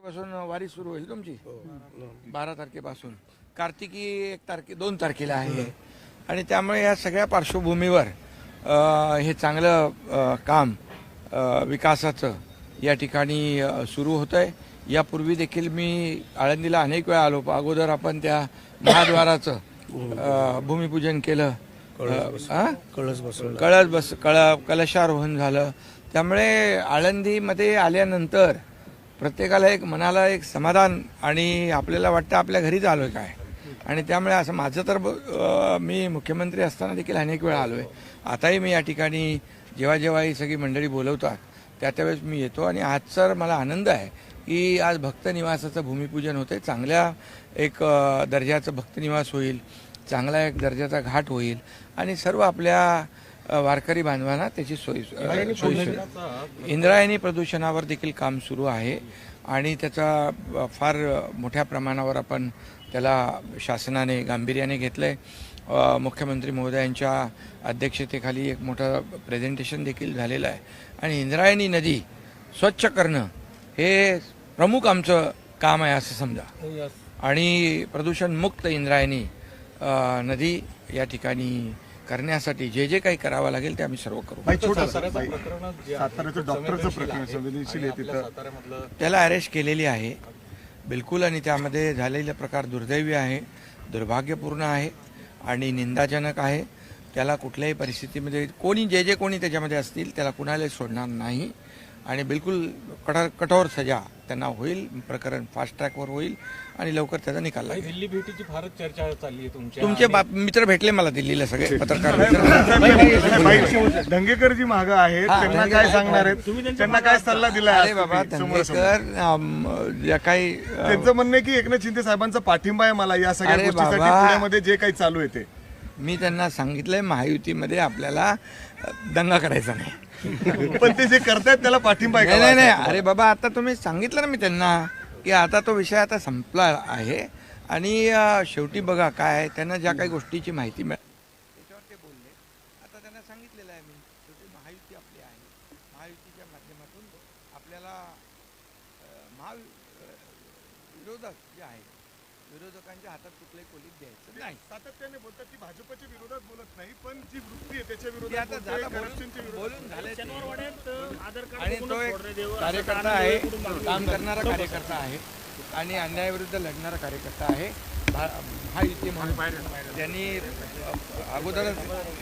तारखेपासून वारी सुरू होईल तुमची? बारा तारखेपासून. कार्तिकी एक तारखे दोन तारखेला आहे. आणि त्यामुळे या सगळ्या पार्श्वभूमीवर हे चांगलं काम विकासाचं या ठिकाणी सुरू होतं आहे यापूर्वी देखील मी आळंदीला अनेक वेळा आलो. अगोदर आपण त्या महाद्वाराचं भूमिपूजन केलं. कळस बसवला. कळस बस कळ कलशारोहण झालं. त्यामुळे आळंदीमध्ये आल्यानंतर प्रत्येकाला एक मनाला एक समाधान आणि आपल्याला वाटतं आपल्या घरीच आलो आहे काय? आणि त्यामुळे असं माझं तर ब- मी मुख्यमंत्री असताना देखील अनेक वेळा आलो आहे आताही मी या ठिकाणी जेव्हा जेव्हा ही सगळी मंडळी बोलवतात त्या त्यावेळेस मी येतो आणि आज सर मला आनंद आहे की आज भक्त निवासाचं भूमिपूजन होतं चांगल्या एक दर्जाचं भक्तनिवास होईल चांगला एक दर्जाचा घाट होईल आणि सर्व आपल्या वारकरी बांधवांना त्याची सोयी सोयी इंद्रायणी प्रदूषणावर देखील काम सुरू आहे आणि त्याचा फार मोठ्या प्रमाणावर आपण त्याला शासनाने गांभीर्याने घेतलं आहे मुख्यमंत्री महोदयांच्या अध्यक्षतेखाली एक मोठं प्रेझेंटेशन देखील झालेलं आहे. आणि इंद्रायणी नदी स्वच्छ करणं हे प्रमुख आमचं काम आहे असं समजा. आणि प्रदूषणमुक्त इंद्रायणी नदी या ठिकाणी करण्यासाठी जे जे काही करावं लागेल ते आम्ही सर्व करू. त्याला अरेस्ट केलेली आहे. बिलकुल आणि त्यामध्ये झालेला प्रकार दुर्दैवी आहे दुर्भाग्यपूर्ण आहे आणि निंदाजनक आहे. त्याला कुठल्याही परिस्थितीमध्ये कोणी जे जे कोणी त्याच्यामध्ये असतील त्याला कुणालाही सोडणार नाही. आणि बिलकुल कठोर कठोर सजा त्यांना होईल प्रकरण फास्ट ट्रॅकवर होईल आणि लवकर त्याचा निकाल लागेल. दिल्ली भेटीची फारच चर्चा चालली आहे तुमच्या. तुमचे बाप मित्र भेटले मला दिल्लीला सगळे पत्रकार मित्र. धंगेकर जी मागं आहेत त्यांना काय सांगणार आहेत? त्यांना काय सल्ला दिला अरे बाबा धंगेकर अम, ज्या काही अ, त्यांचं म्हणणं आहे की एकनाथ शिंदे साहेबांचा पाठिंबा आहे मला या सगळ्या अरे गोष्टीसाठी बाबा. पुण्यामध्ये जे काही चालू आहे ते. मी त्यांना सांगितलंय महायुतीमध्ये आपल्याला दंगा करायचा नाही. पण ते जे करतायत त्याला पाठिंबा नाही नाही नाही. अरे बाबा आता तुम्ही सांगितलं ना मी त्यांना की आता तो विषय आता संपला आहे. आणि शेवटी बघा काय आहे, त्यांना ज्या काही गोष्टीची माहिती मिळाली त्याच्यावर ते बोलले. आता त्यांना सांगितलेलं आहे मी शेवटी महायुती आपली आहे. महायुतीच्या माध्यमातून आपल्याला महा विरोधक जे आहे विरोधकांच्या हातात कुठलंही कोलीत द्यायचं नाही. सातत्याने बोलतात की भाजपच्या विरोधात बोलत नाही पण जी वृत्ती आहे त्याच्या ते विरोधात बोलतोय, corruptionच्या बोलून विरोधात बोलून झाले ते. आणि तो एक कार्यकर्ता आहे काम करणारा कार्यकर्ता आहे आणि अन्यायाविरुद्ध लढणारा कार्यकर्ता आहे. भा- महायुती म्हणून त्यांनी अ, अगोदरच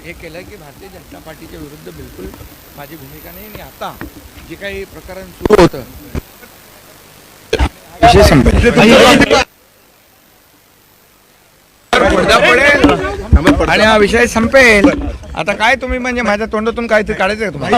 हे केलं की भारतीय जनता पार्टीच्या विरुद्ध बिलकुल माझी भूमिका नाही. आणि आता जे काही प्रकरण सुरू होतं विषय संपेल पडदा पडेल आणि हा विषय संपेल आता काय तुम्ही म्हणजे माझ्या तोंडातून काय ते काढायचं आहे तुम्हाला